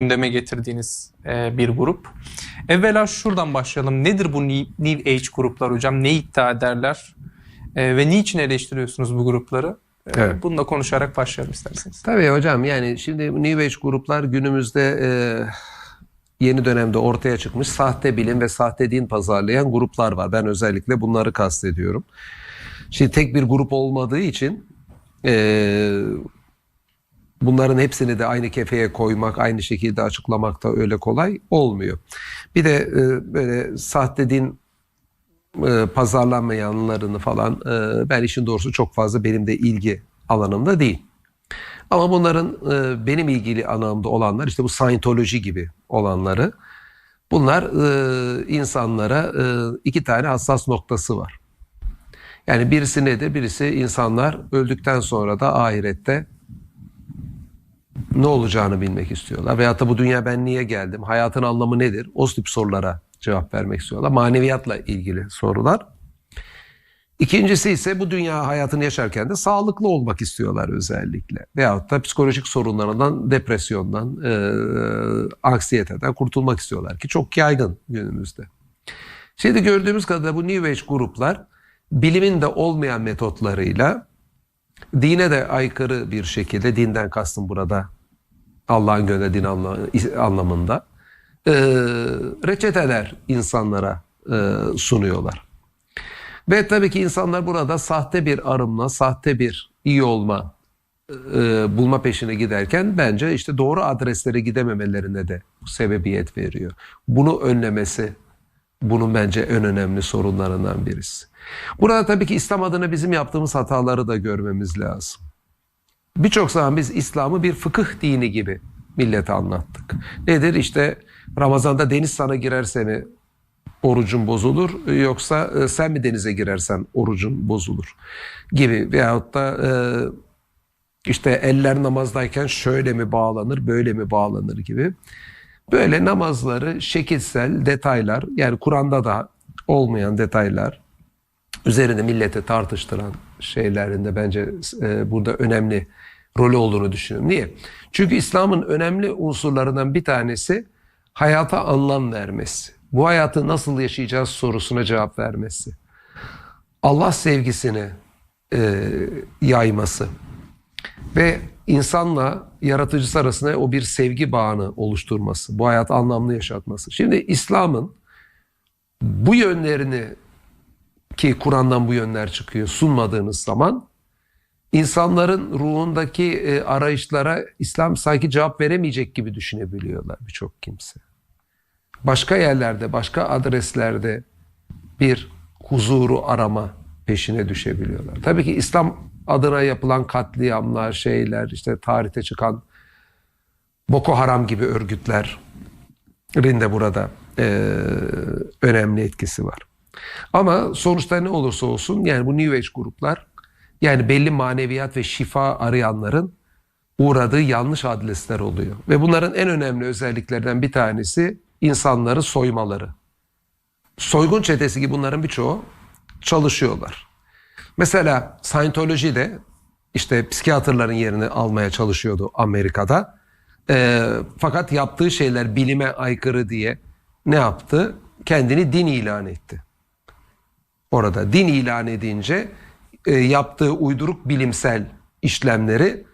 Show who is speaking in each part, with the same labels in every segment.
Speaker 1: gündeme getirdiğiniz e, bir grup. Evvela şuradan başlayalım. Nedir bu New Age gruplar hocam? Ne iddia ederler? E, ve niçin eleştiriyorsunuz bu grupları? E,
Speaker 2: Evet.
Speaker 1: Bunu da konuşarak başlayalım isterseniz.
Speaker 2: Tabii hocam yani şimdi New Age gruplar günümüzde e, yeni dönemde ortaya çıkmış sahte bilim ve sahte din pazarlayan gruplar var. Ben özellikle bunları kastediyorum. Şimdi tek bir grup olmadığı için e, bunların hepsini de aynı kefeye koymak, aynı şekilde açıklamak da öyle kolay olmuyor. Bir de e, böyle sahte din e, pazarlanmayanlarını falan e, ben işin doğrusu çok fazla benim de ilgi alanımda değil. Ama bunların e, benim ilgili alanımda olanlar işte bu Scientology gibi olanları bunlar e, insanlara e, iki tane hassas noktası var. Yani birisi nedir? Birisi insanlar öldükten sonra da ahirette ne olacağını bilmek istiyorlar. Veyahut da bu dünya ben niye geldim? Hayatın anlamı nedir? O tip sorulara cevap vermek istiyorlar. Maneviyatla ilgili sorular. İkincisi ise bu dünya hayatını yaşarken de sağlıklı olmak istiyorlar özellikle. Veyahut da psikolojik sorunlardan, depresyondan, e, anksiyeteden kurtulmak istiyorlar ki çok yaygın günümüzde. Şimdi gördüğümüz kadarıyla bu New Age gruplar bilimin de olmayan metotlarıyla dine de aykırı bir şekilde, dinden kastım burada Allah'ın gönderdiği anla- anlamında e, reçeteler insanlara e, sunuyorlar. Ve tabii ki insanlar burada sahte bir arınma, sahte bir iyi olma e, bulma peşine giderken bence işte doğru adreslere gidememelerine de sebebiyet veriyor. Bunu önlemesi bunun bence en önemli sorunlarından birisi. Burada tabii ki İslam adına bizim yaptığımız hataları da görmemiz lazım. Birçok zaman biz İslam'ı bir fıkıh dini gibi millete anlattık. Nedir? İşte Ramazan'da deniz sana girerse orucun bozulur yoksa e, sen mi denize girersen orucun bozulur gibi veyahut da e, işte eller namazdayken şöyle mi bağlanır böyle mi bağlanır gibi böyle namazları şekilsel detaylar yani Kur'an'da da olmayan detaylar üzerinde millete tartıştıran şeylerinde bence e, burada önemli rolü olduğunu düşünüyorum. Niye? Çünkü İslam'ın önemli unsurlarından bir tanesi hayata anlam vermesi. Bu hayatı nasıl yaşayacağız sorusuna cevap vermesi. Allah sevgisini e, yayması ve insanla yaratıcısı arasında o bir sevgi bağını oluşturması, bu hayatı anlamlı yaşatması. Şimdi İslam'ın bu yönlerini ki Kur'an'dan bu yönler çıkıyor sunmadığınız zaman insanların ruhundaki e, arayışlara İslam sanki cevap veremeyecek gibi düşünebiliyorlar birçok kimse. Başka yerlerde, başka adreslerde bir huzuru arama peşine düşebiliyorlar. Tabii ki İslam adına yapılan katliamlar, şeyler, işte tarihte çıkan Boko Haram gibi örgütlerin de burada e, önemli etkisi var. Ama sonuçta ne olursa olsun yani bu New Age gruplar yani belli maneviyat ve şifa arayanların uğradığı yanlış adresler oluyor. Ve bunların en önemli özelliklerinden bir tanesi insanları soymaları. Soygun çetesi gibi bunların birçoğu çalışıyorlar. Mesela Scientology'de işte psikiyatrların yerini almaya çalışıyordu Amerika'da. Ee, fakat yaptığı şeyler bilime aykırı diye ne yaptı? Kendini din ilan etti. Orada din ilan edince e, yaptığı uyduruk bilimsel işlemleri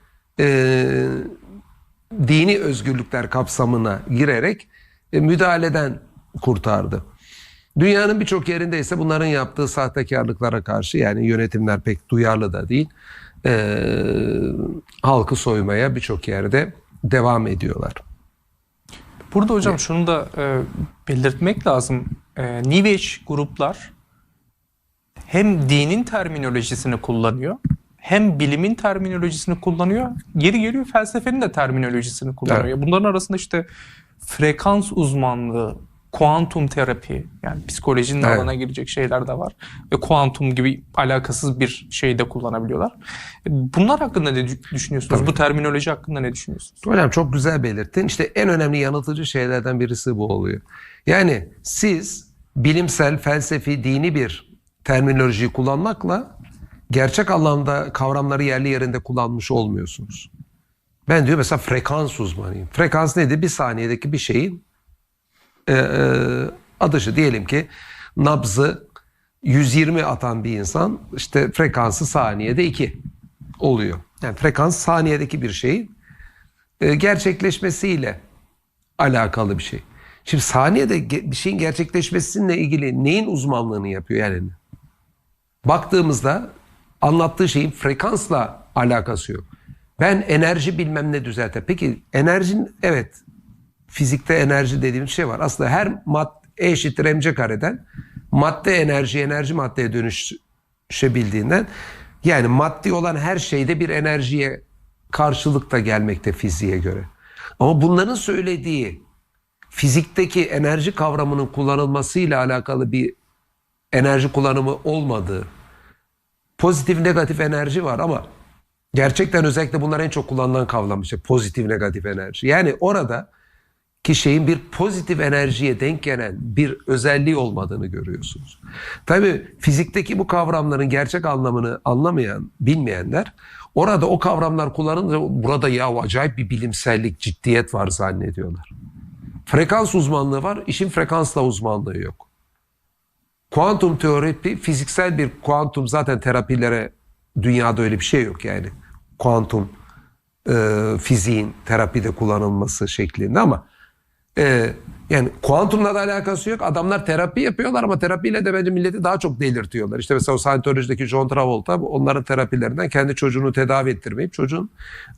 Speaker 2: e, dini özgürlükler kapsamına girerek e, müdahaleden kurtardı. Dünyanın birçok yerinde ise bunların yaptığı sahtekarlıklara karşı yani yönetimler pek duyarlı da değil e, halkı soymaya birçok yerde devam ediyorlar.
Speaker 1: Burada hocam şunu da e, belirtmek lazım. E, New Age gruplar hem dinin terminolojisini kullanıyor, hem bilimin terminolojisini kullanıyor, geri geliyor felsefenin de terminolojisini kullanıyor. Bunların arasında işte frekans uzmanlığı, kuantum terapi yani psikolojinin
Speaker 2: Evet.
Speaker 1: alana girecek şeyler de var. Ve kuantum gibi alakasız bir şey de kullanabiliyorlar. Bunlar hakkında ne dü- düşünüyorsunuz? Bu terminoloji hakkında ne düşünüyorsunuz?
Speaker 2: Hocam çok güzel belirttin. İşte en önemli yanıltıcı şeylerden birisi bu oluyor. Yani siz bilimsel, felsefi, dini bir terminolojiyi kullanmakla gerçek anlamda kavramları yerli yerinde kullanmış olmuyorsunuz. Ben diyor mesela frekans uzmanıyım. Frekans nedir? Bir saniyedeki bir şeyin e, e, adışı. Diyelim ki nabzı 120 atan bir insan işte frekansı saniyede 2 oluyor. Yani frekans saniyedeki bir şeyin e, gerçekleşmesiyle alakalı bir şey. Şimdi saniyede bir şeyin gerçekleşmesiyle ilgili neyin uzmanlığını yapıyor yani? Baktığımızda anlattığı şeyin frekansla alakası yok. Ben enerji bilmem ne düzeltir. Peki enerjin evet fizikte enerji dediğimiz şey var. Aslında her mad E eşittir mc kareden madde enerji enerji maddeye dönüşebildiğinden yani maddi olan her şeyde bir enerjiye karşılık da gelmekte fiziğe göre. Ama bunların söylediği fizikteki enerji kavramının kullanılmasıyla alakalı bir enerji kullanımı olmadığı pozitif negatif enerji var ama gerçekten özellikle bunlar en çok kullanılan kavram işte pozitif negatif enerji. Yani orada ki şeyin bir pozitif enerjiye denk gelen bir özelliği olmadığını görüyorsunuz. Tabii fizikteki bu kavramların gerçek anlamını anlamayan, bilmeyenler orada o kavramlar kullanınca burada ya acayip bir bilimsellik, ciddiyet var zannediyorlar. Frekans uzmanlığı var, işin frekansla uzmanlığı yok. Kuantum teori fiziksel bir kuantum zaten terapilere dünyada öyle bir şey yok yani. Kuantum e, fiziğin terapide kullanılması şeklinde ama e, yani kuantumla da alakası yok. Adamlar terapi yapıyorlar ama terapiyle de bence milleti daha çok delirtiyorlar. İşte mesela o Scientology'deki John Travolta onların terapilerinden kendi çocuğunu tedavi ettirmeyip çocuğun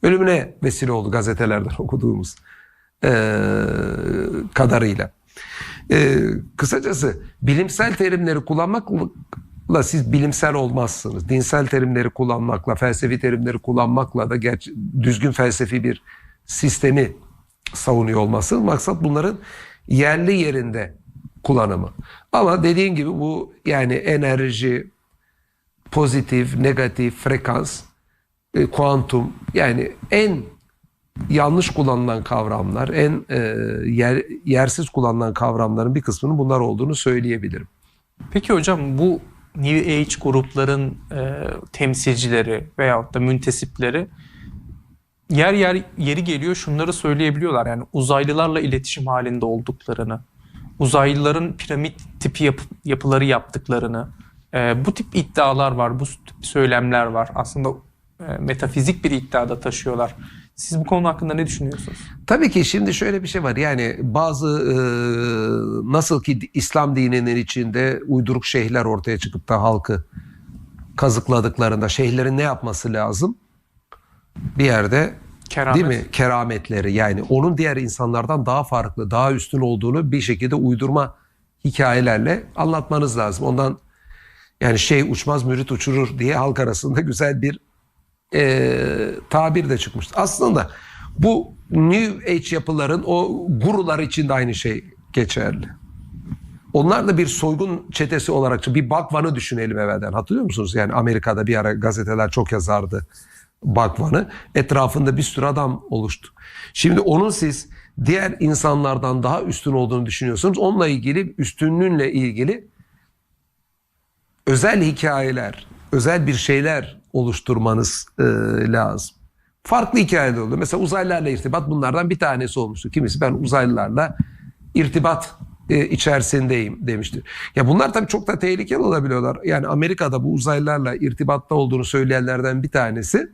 Speaker 2: ölümüne vesile oldu gazetelerden okuduğumuz e, kadarıyla. E, kısacası bilimsel terimleri kullanmakla siz bilimsel olmazsınız. Dinsel terimleri kullanmakla, felsefi terimleri kullanmakla da düzgün felsefi bir sistemi savunuyor olması. Maksat bunların yerli yerinde kullanımı. Ama dediğin gibi bu yani enerji, pozitif, negatif, frekans, e, kuantum yani en yanlış kullanılan kavramlar, en e, yer, yersiz kullanılan kavramların bir kısmının bunlar olduğunu söyleyebilirim.
Speaker 1: Peki hocam bu New Age grupların e, temsilcileri veyahut da müntesipleri yer yer yeri geliyor şunları söyleyebiliyorlar. Yani uzaylılarla iletişim halinde olduklarını, uzaylıların piramit tipi yapı, yapıları yaptıklarını, e, bu tip iddialar var, bu tip söylemler var. Aslında e, metafizik bir iddiada taşıyorlar. Siz bu konu hakkında ne düşünüyorsunuz?
Speaker 2: Tabii ki şimdi şöyle bir şey var. Yani bazı e, nasıl ki İslam dininin içinde uyduruk şeyhler ortaya çıkıp da halkı kazıkladıklarında şeyhlerin ne yapması lazım? Bir yerde
Speaker 1: Keramet.
Speaker 2: değil mi? Kerametleri yani onun diğer insanlardan daha farklı, daha üstün olduğunu bir şekilde uydurma hikayelerle anlatmanız lazım. Ondan yani şey uçmaz mürit uçurur diye halk arasında güzel bir e, tabir de çıkmıştı. Aslında bu New Age yapıların o gurular için de aynı şey geçerli. Onlar da bir soygun çetesi olarak bir Bakvan'ı düşünelim evvelden. Hatırlıyor musunuz? Yani Amerika'da bir ara gazeteler çok yazardı Bakvan'ı. Etrafında bir sürü adam oluştu. Şimdi onun siz diğer insanlardan daha üstün olduğunu düşünüyorsunuz. Onunla ilgili üstünlüğünle ilgili özel hikayeler, özel bir şeyler oluşturmanız e, lazım. Farklı hikayeler oluyor. Mesela uzaylılarla irtibat bunlardan bir tanesi olmuştu. Kimisi ben uzaylılarla irtibat e, içerisindeyim demişti. Ya bunlar tabii çok da tehlikeli olabiliyorlar. Yani Amerika'da bu uzaylılarla irtibatta olduğunu söyleyenlerden bir tanesi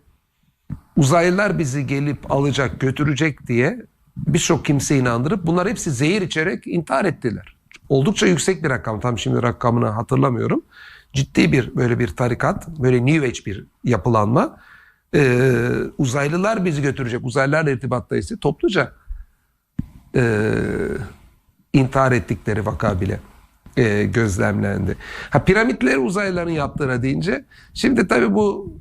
Speaker 2: uzaylılar bizi gelip alacak, götürecek diye birçok kimse inandırıp bunlar hepsi zehir içerek intihar ettiler. Oldukça yüksek bir rakam. Tam şimdi rakamını hatırlamıyorum. Ciddi bir böyle bir tarikat, böyle New Age bir yapılanma. Ee, uzaylılar bizi götürecek, uzaylılarla irtibattayız. Topluca e, intihar ettikleri vaka bile e, gözlemlendi. Ha piramitleri uzaylıların yaptığına deyince şimdi tabii bu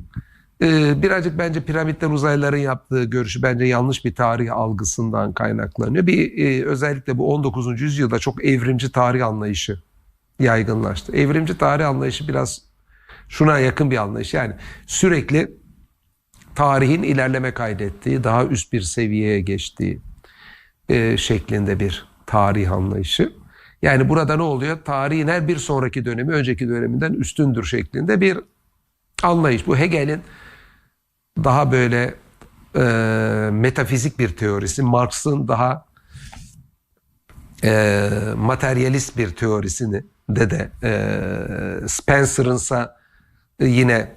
Speaker 2: e, birazcık bence piramitler uzaylıların yaptığı görüşü bence yanlış bir tarih algısından kaynaklanıyor. Bir e, özellikle bu 19. yüzyılda çok evrimci tarih anlayışı yaygınlaştı. Evrimci tarih anlayışı biraz şuna yakın bir anlayış. Yani sürekli tarihin ilerleme kaydettiği, daha üst bir seviyeye geçtiği e, şeklinde bir tarih anlayışı. Yani burada ne oluyor? Tarihin her bir sonraki dönemi önceki döneminden üstündür şeklinde bir anlayış. Bu Hegel'in daha böyle e, metafizik bir teorisi. Marx'ın daha e, materyalist bir teorisini de de e, Spencer'ınsa yine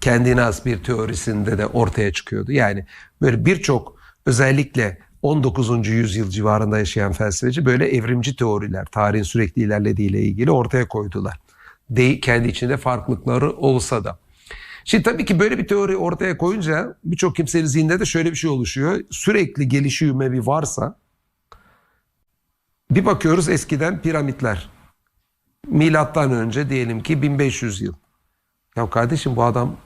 Speaker 2: kendine has bir teorisinde de ortaya çıkıyordu. Yani böyle birçok özellikle 19. yüzyıl civarında yaşayan felsefeci böyle evrimci teoriler, tarihin sürekli ilerlediğiyle ilgili ortaya koydular. De, kendi içinde farklılıkları olsa da. Şimdi tabii ki böyle bir teori ortaya koyunca birçok kimsenin zihninde de şöyle bir şey oluşuyor. Sürekli gelişiyor bir varsa bir bakıyoruz eskiden piramitler. Milattan önce diyelim ki 1500 yıl. Ya kardeşim bu adam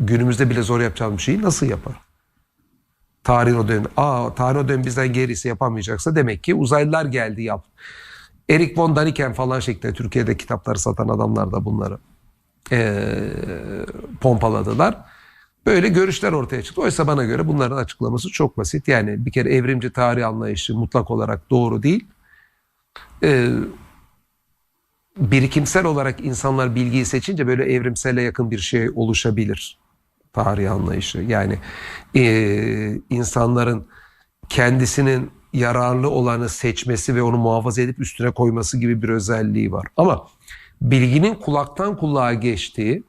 Speaker 2: günümüzde bile zor yapacağım bir şeyi nasıl yapar? Tarih o dönem. Aa tarih o dönem bizden gerisi yapamayacaksa demek ki uzaylılar geldi yap. Erik von Daniken falan şeklinde Türkiye'de kitapları satan adamlar da bunları eee, pompaladılar. Böyle görüşler ortaya çıktı. Oysa bana göre bunların açıklaması çok basit. Yani bir kere evrimci tarih anlayışı mutlak olarak doğru değil. Ee, birikimsel olarak insanlar bilgiyi seçince böyle evrimsele yakın bir şey oluşabilir. Tarih anlayışı. Yani e, insanların kendisinin yararlı olanı seçmesi ve onu muhafaza edip üstüne koyması gibi bir özelliği var. Ama bilginin kulaktan kulağa geçtiği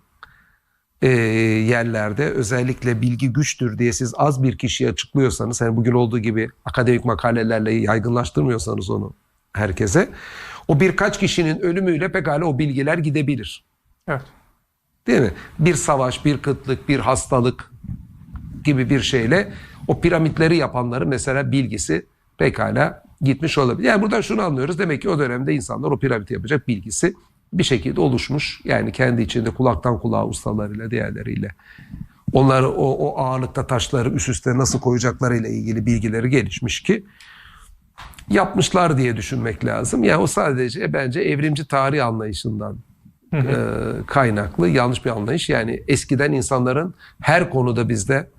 Speaker 2: e, yerlerde özellikle bilgi güçtür diye siz az bir kişiye açıklıyorsanız, yani bugün olduğu gibi akademik makalelerle yaygınlaştırmıyorsanız onu herkese, o birkaç kişinin ölümüyle pekala o bilgiler gidebilir.
Speaker 1: Evet.
Speaker 2: Değil mi? Bir savaş, bir kıtlık, bir hastalık gibi bir şeyle o piramitleri yapanların mesela bilgisi pekala gitmiş olabilir. Yani buradan şunu anlıyoruz. Demek ki o dönemde insanlar o piramidi yapacak bilgisi bir şekilde oluşmuş. Yani kendi içinde kulaktan kulağa ustalarıyla, diğerleriyle. Onları o, o ağırlıkta taşları üst üste nasıl koyacaklarıyla ilgili bilgileri gelişmiş ki yapmışlar diye düşünmek lazım. Yani o sadece bence evrimci tarih anlayışından e, kaynaklı yanlış bir anlayış. Yani eskiden insanların her konuda bizde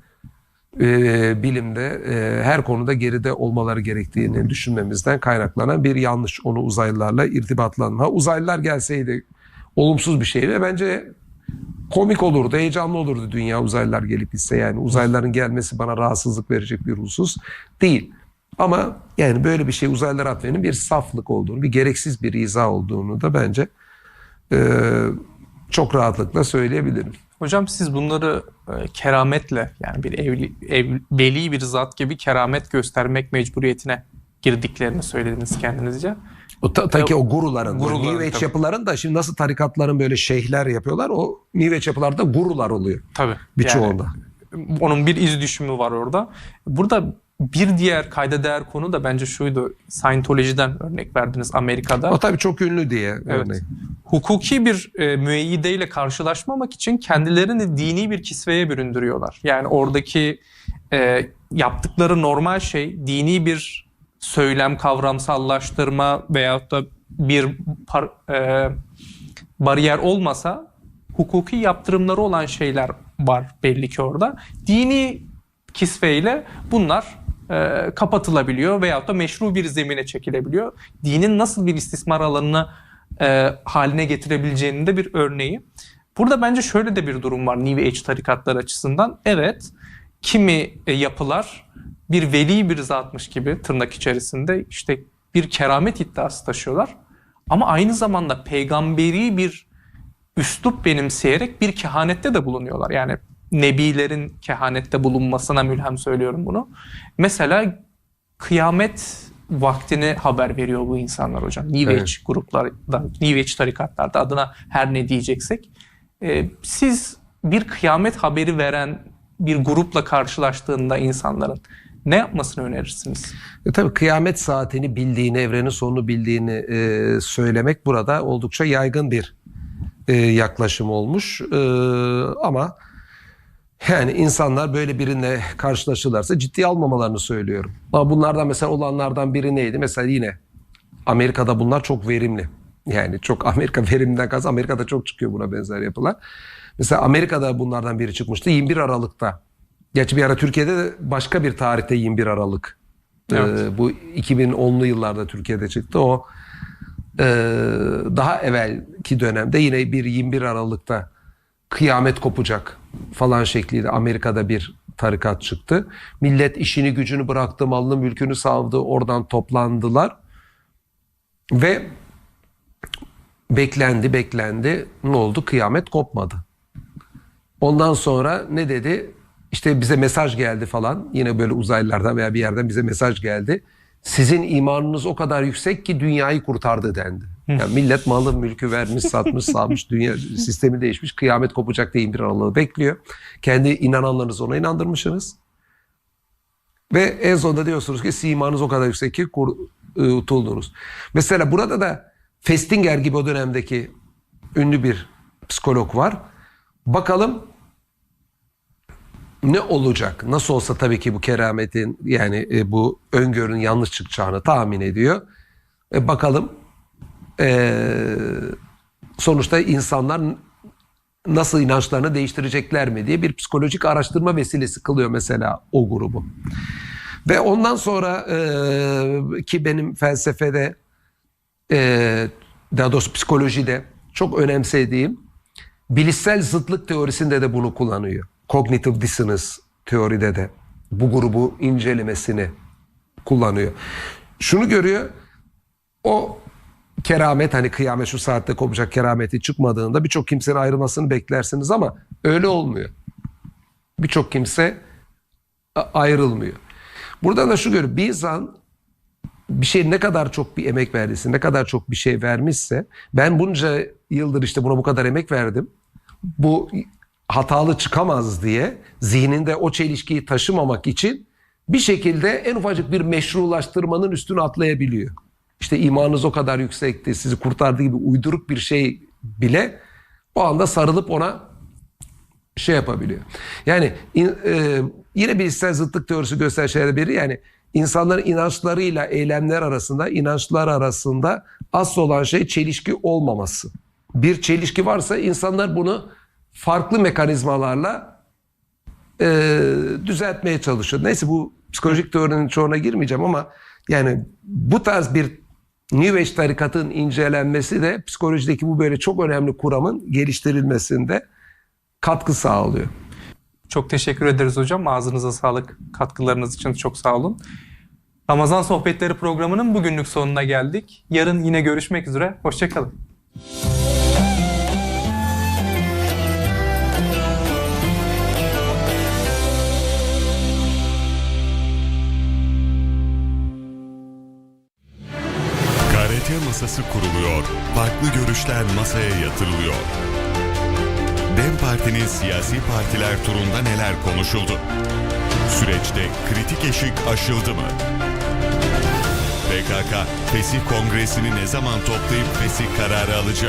Speaker 2: e, bilimde e, her konuda geride olmaları gerektiğini düşünmemizden kaynaklanan bir yanlış onu uzaylılarla irtibatlanma. Uzaylılar gelseydi olumsuz bir şey ve bence komik olurdu, heyecanlı olurdu dünya uzaylılar gelip gitse yani uzaylıların gelmesi bana rahatsızlık verecek bir husus değil. Ama yani böyle bir şey uzaylılara atfenin bir saflık olduğunu, bir gereksiz bir izah olduğunu da bence e, çok rahatlıkla söyleyebilirim.
Speaker 1: Hocam siz bunları e, kerametle yani bir evli, ev, veli bir zat gibi keramet göstermek mecburiyetine girdiklerini söylediniz kendinizce.
Speaker 2: O ta, ta ki o guruların,
Speaker 1: Guruların,
Speaker 2: New Age
Speaker 1: tabii.
Speaker 2: yapıların da şimdi nasıl tarikatların böyle şeyhler yapıyorlar o New Age yapılarda gurular oluyor
Speaker 1: Tabii.
Speaker 2: birçoğunda.
Speaker 1: Yani onun bir iz düşümü var orada. Burada bir diğer kayda değer konu da bence şuydu. Scientology'den örnek verdiniz Amerika'da.
Speaker 2: O tabii çok ünlü diye
Speaker 1: Evet.
Speaker 2: örneğin.
Speaker 1: Hukuki bir e, müeyyideyle karşılaşmamak için kendilerini dini bir kisveye büründürüyorlar. Yani oradaki e, yaptıkları normal şey dini bir söylem, kavramsallaştırma veyahut da bir par- e, bariyer olmasa hukuki yaptırımları olan şeyler var belli ki orada. Dini kisveyle bunlar e, kapatılabiliyor veyahut da meşru bir zemine çekilebiliyor. Dinin nasıl bir istismar alanına e, haline getirebileceğinin de bir örneği. Burada bence şöyle de bir durum var New Age tarikatlar açısından. Evet, kimi e, yapılar bir veli bir zatmış gibi tırnak içerisinde işte bir keramet iddiası taşıyorlar. Ama aynı zamanda peygamberi bir üslup benimseyerek bir kehanette de bulunuyorlar. Yani nebilerin kehanette bulunmasına mülhem söylüyorum bunu. Mesela kıyamet vaktini haber veriyor bu insanlar hocam. New
Speaker 2: Evet.
Speaker 1: Age gruplarda, New Age tarikatlarda adına her ne diyeceksek. Ee, siz bir kıyamet haberi veren bir grupla karşılaştığında insanların ne yapmasını önerirsiniz?
Speaker 2: E tabii kıyamet saatini bildiğini, evrenin sonunu bildiğini e, söylemek burada oldukça yaygın bir e, yaklaşım olmuş. E, ama yani insanlar böyle birine karşılaşırlarsa ciddiye almamalarını söylüyorum. Ama bunlardan mesela olanlardan biri neydi? Mesela yine Amerika'da bunlar çok verimli. Yani çok Amerika verimden kaz Amerika'da çok çıkıyor buna benzer yapılar. Mesela Amerika'da bunlardan biri çıkmıştı 21 Aralık'ta. Gerçi bir ara Türkiye'de de başka bir tarihte 21 Aralık.
Speaker 1: Evet.
Speaker 2: Ee, bu 2010'lu yıllarda Türkiye'de çıktı. O e, daha evvelki dönemde yine bir 21 Aralık'ta kıyamet kopacak falan şekliyle Amerika'da bir tarikat çıktı. Millet işini gücünü bıraktı, malını mülkünü savdı, oradan toplandılar. Ve beklendi, beklendi. Ne oldu? Kıyamet kopmadı. Ondan sonra ne dedi? İşte bize mesaj geldi falan. Yine böyle uzaylılardan veya bir yerden bize mesaj geldi. Sizin imanınız o kadar yüksek ki dünyayı kurtardı dendi. Yani millet malı mülkü vermiş, satmış, salmış, dünya sistemi değişmiş. Kıyamet kopacak diye bir aralığı bekliyor. Kendi inananlarınızı ona inandırmışsınız. Ve en sonunda diyorsunuz ki sizin imanınız o kadar yüksek ki kurtuldunuz. Mesela burada da Festinger gibi o dönemdeki ünlü bir psikolog var. Bakalım ne olacak? Nasıl olsa tabii ki bu kerametin yani e, bu öngörünün yanlış çıkacağını tahmin ediyor. E, bakalım e, sonuçta insanlar nasıl inançlarını değiştirecekler mi diye bir psikolojik araştırma vesilesi kılıyor mesela o grubu. Ve ondan sonra e, ki benim felsefede e, daha doğrusu psikolojide çok önemsediğim bilişsel zıtlık teorisinde de bunu kullanıyor. Cognitive dissonance teoride de bu grubu incelemesini kullanıyor. Şunu görüyor. O keramet hani kıyamet şu saatte kopacak kerameti çıkmadığında birçok kimsenin ayrılmasını beklersiniz ama öyle olmuyor. Birçok kimse ayrılmıyor. Buradan da şu görüyor. Bir insan bir şey ne kadar çok bir emek verdiyse, ne kadar çok bir şey vermişse, ben bunca yıldır işte buna bu kadar emek verdim. Bu hatalı çıkamaz diye zihninde o çelişkiyi taşımamak için bir şekilde en ufacık bir meşrulaştırmanın üstüne atlayabiliyor. İşte imanınız o kadar yüksekti, sizi kurtardığı gibi uyduruk bir şey bile o anda sarılıp ona şey yapabiliyor. Yani e, yine bir ister zıtlık teorisi gösteren şeylerden biri yani insanların inançlarıyla eylemler arasında, inançlar arasında asıl olan şey çelişki olmaması. Bir çelişki varsa insanlar bunu farklı mekanizmalarla e, düzeltmeye çalışıyor. Neyse bu psikolojik teorinin çoğuna girmeyeceğim ama yani bu tarz bir New Age tarikatın incelenmesi de psikolojideki bu böyle çok önemli kuramın geliştirilmesinde katkı sağlıyor.
Speaker 1: Çok teşekkür ederiz hocam. Ağzınıza sağlık. Katkılarınız için çok sağ olun. Ramazan Sohbetleri programının bugünlük sonuna geldik. Yarın yine görüşmek üzere. Hoşçakalın.
Speaker 3: Masası kuruluyor, farklı görüşler masaya yatırılıyor. DEM Parti'nin siyasi partiler turunda neler konuşuldu? Süreçte kritik eşik aşıldı mı? PKK, fesih kongresini ne zaman toplayıp fesih kararı alacak?